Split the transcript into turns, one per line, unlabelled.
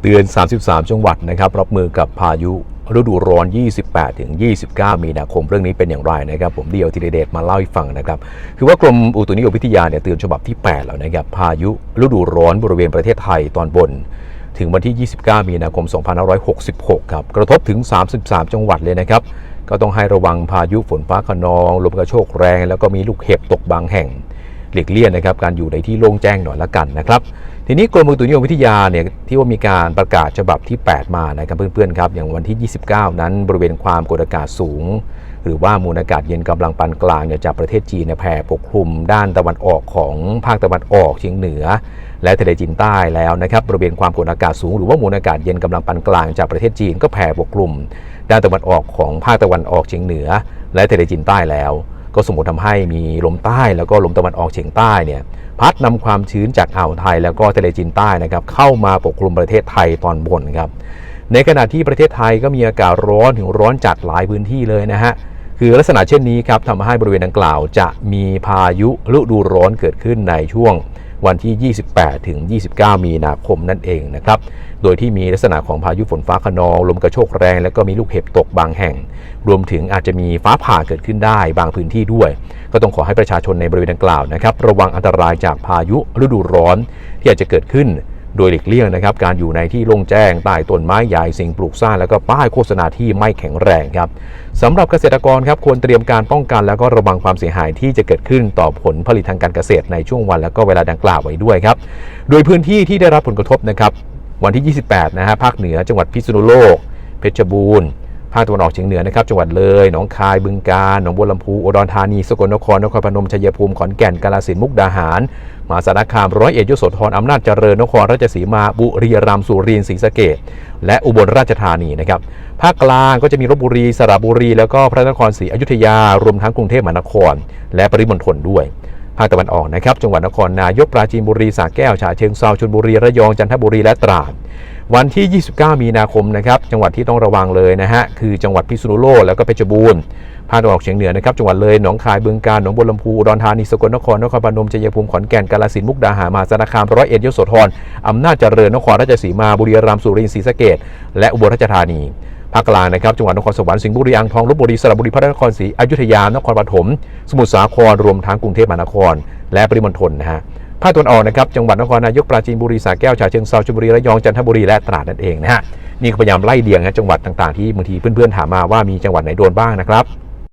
เตือน 33 จังหวัดนะครับรับมือกับพายุฤดูร้อน 28 ถึง 29 มีนาคม เรื่องนี้เป็นอย่างไรนะครับ ผมเดียวธีเดชมาเล่าให้ฟังนะครับ คือว่ากรมอุตุนิยมวิทยาเนี่ยเตือนฉบับที่ 8 แล้วนะครับ พายุฤดูร้อนบริเวณประเทศไทยตอนบน ถึงวันที่ 29 มีนาคม 2566 ครับ กระทบถึง 33 จังหวัดเลยนะครับ ก็ต้องให้ระวังพายุฝนฟ้าขนอง ลมกระโชกแรง แล้วก็มีลูกเห็บตกบางแห่ง หลีกเลี่ยงนะครับการอยู่ในที่โล่งแจ้งหน่อยละกันนะครับทีนี้กรมอุตุนิยมวิทยาเนี่ยที่ว่ามีการประกาศฉบับที่ 8 มานะครับเพื่อนๆครับอย่างวันที่ 29 นั้นบริเวณความกดอากาศสูง หรือว่ามูลอากาศเย็นกำลังปานกลางจากประเทศจีนแผ่ปกคลุมด้านตะวันออกของภาคตะวันออกเฉียงเหนือ และทะเลจีนใต้แล้วนะครับบริเวณความกดอากาศสูง หรือว่ามูลอากาศเย็นกำลังปานกลางจากประเทศจีนก็แผ่ปกคลุม ด้านตะวันออกของภาคตะวันออกเฉียงเหนือ และทะเลจีนใต้แล้ว ก็สมมติทำให้มีลมใต้แล้วก็ลมตะวันออกเฉียงใต้เนี่ยพัดนำความชื้นจากอ่าวไทยแล้วก็ทะเลจีนใต้นะครับเข้ามาปกคลุมประเทศไทยตอนบนครับในขณะที่ประเทศไทยก็มีอากาศร้อนถึงร้อนจัดหลายพื้นที่เลยนะฮะคือลักษณะเช่นนี้ครับทำให้บริเวณดังกล่าว จะมีพายุฤดูร้อนเกิดขึ้นในช่วง วันที่ 28 ถึง 29 มีนาคมนั่นเองนะครับ โดยที่มีลักษณะของพายุฝนฟ้าขนอง ลมกระโชกแรง และก็มีลูกเห็บตกบางแห่ง รวมถึงอาจจะมีฟ้าผ่าเกิดขึ้นได้บางพื้นที่ด้วย ก็ต้องขอให้ประชาชนในบริเวณดังกล่าวนะครับ ระวังอันตรายจากพายุฤดูร้อนที่อาจจะเกิดขึ้น โดยหลีกเลี่ยงนะครับการอยู่ในที่โล่งแจ้งใต้ต้นไม้ใหญ่สิ่งปลูกสร้างแล้วก็ป้ายโฆษณาที่ไม่แข็งแรงครับสำหรับเกษตรกรครับควรเตรียมการป้องกัน แล้วก็ระวังความเสียหายที่จะเกิดขึ้นต่อผลผลิตทางการเกษตรในช่วงวันแล้วก็เวลาดังกล่าวไว้ด้วยครับโดยพื้นที่ที่ได้รับผลกระทบนะครับวันที่ 28 นะฮะภาคเหนือจังหวัดพิษณุโลก เพชรบูรณ์ ภาคตะวันออกเฉียงเหนือนะครับจังหวัดเลย หนองคาย บึงกาฬ หนองบัวลำพู อุดรธานี สกลนคร นครพนม ชัยภูมิ ขอนแก่น กาฬสินธุ์ มุกดาหาร มหาสารคาม ร้อยเอ็ดยโสธร อำนาจเจริญ นครราชสีมา บุรีรัมย์ สุรินทร์ ศรีสะเกษและอุบลราชธานีนะครับ ภาคกลางก็จะมีลบบุรี สระบุรี แล้วก็พระนครศรีอยุธยา รวมทั้งกรุงเทพมหานคร และปริมณฑลด้วยภาคตะวันออกนะครับ จังหวัดนครนายก ปราจีนบุรี สระแก้ว ฉะเชิงเทราชลบุรี ระยอง จันทบุรี และตราด วันที่ 29 มีนาคมนะครับจังหวัดที่ต้องระวังเลยนะฮะคือจังหวัดพิษณุโลกแล้วก็เพชรบูรณ์ภาคตะวันออกเฉียงเหนือนะครับจังหวัดเลยหนองคายบึงกาฬหนองบัวลำพูอุดรธานีสกลนครนครพนมชัยภูมิขอนแก่นกาฬสินธุ์มุกดาหารมหาสารคามร้อยเอ็ดยโสธรอำนาจเจริญนครราชสีมาบุรีรัมย์สุรินทร์ศรีสะเกษและอุบลราชธานีภาคกลางนะครับจังหวัดนครสวรรค์สิงห์บุรีอ่างทองลบบุรีสระบุรีพระนครศรีอยุธยานครปฐมสมุทรสาครรวมทั้งกรุงเทพมหานคร และปริมณฑลนะฮะ ภาคตะวันออกนะครับจังหวัดนครนายกปราจีนบุรีสระแก้วฉะเชิงเทราชลบุรีระยองจันทบุรีและตราดนั่นเองนะฮะนี่ก็พยายามไล่เดียงนะจังหวัดต่างๆที่บางทีเพื่อนๆถามมาว่ามีจังหวัดไหนโดนบ้างนะครับ